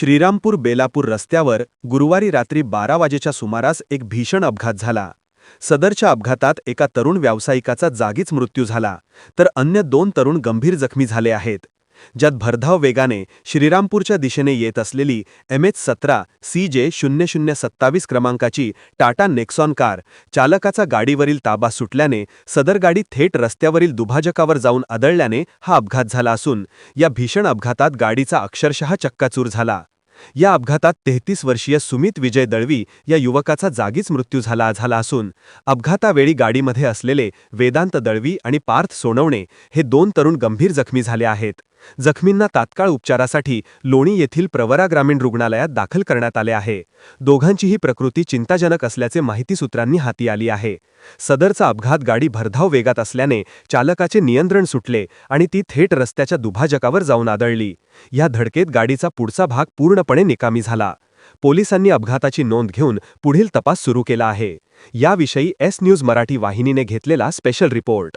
श्रीरामपूर बेलापूर रस्त्यावर गुरुवारी रात्री बारा वाजेच्या सुमारास एक भीषण अपघात झाला. सदरच्या अपघातात एका तरुण व्यावसायिकाचा जागीच मृत्यू झाला तर अन्य दोन तरुण गंभीर जखमी झाले आहेत. ज्यात भरधाव वेगाने श्रीरामपूरच्या दिशेने येत असलेली एम एच सतरा सी जे शून्य शून्य सत्तावीस क्रमांकाची टाटा नेक्सॉन कार चालकाचा गाडीवरील ताबा सुटल्याने सदर गाडी थेट रस्त्यावरील दुभाजकावर जाऊन आदळल्याने हा अपघात झाला असून या भीषण अपघातात गाडीचा अक्षरशः चक्काचूर झाला. या अपघातात तेहतीस वर्षीय सुमित विजय दळवी या युवकाचा जागीच मृत्यू झाला झाला असून अपघातावेळी गाडीमध्ये असलेले वेदांत दळवी आणि पार्थ सोनवणे हे दोन तरुण गंभीर जखमी झाले आहेत. जखमींना तात्काळ उपचारासाठी लोणी येथील प्रवरा ग्रामीण रुग्णालयात दाखल करण्यात आले आहे. दोघांचीही प्रकृती चिंताजनक असल्याचे माहिती सूत्रांनी हाती आली आहे. सदरचा अपघात गाडी भरधाव वेगात असल्याने चालकाचे नियंत्रण सुटले आणि ती थेट रस्त्याच्या दुभाजकावर जाऊन आदळली. या धडकेत गाडीचा पुढचा भाग पूर्णपणे निकामी झाला. पोलिसांनी अपघाताची नोंद घेऊन पुढील तपास सुरू केला आहे. याविषयी एस न्यूज मराठी वाहिनीने घेतलेला स्पेशल रिपोर्ट.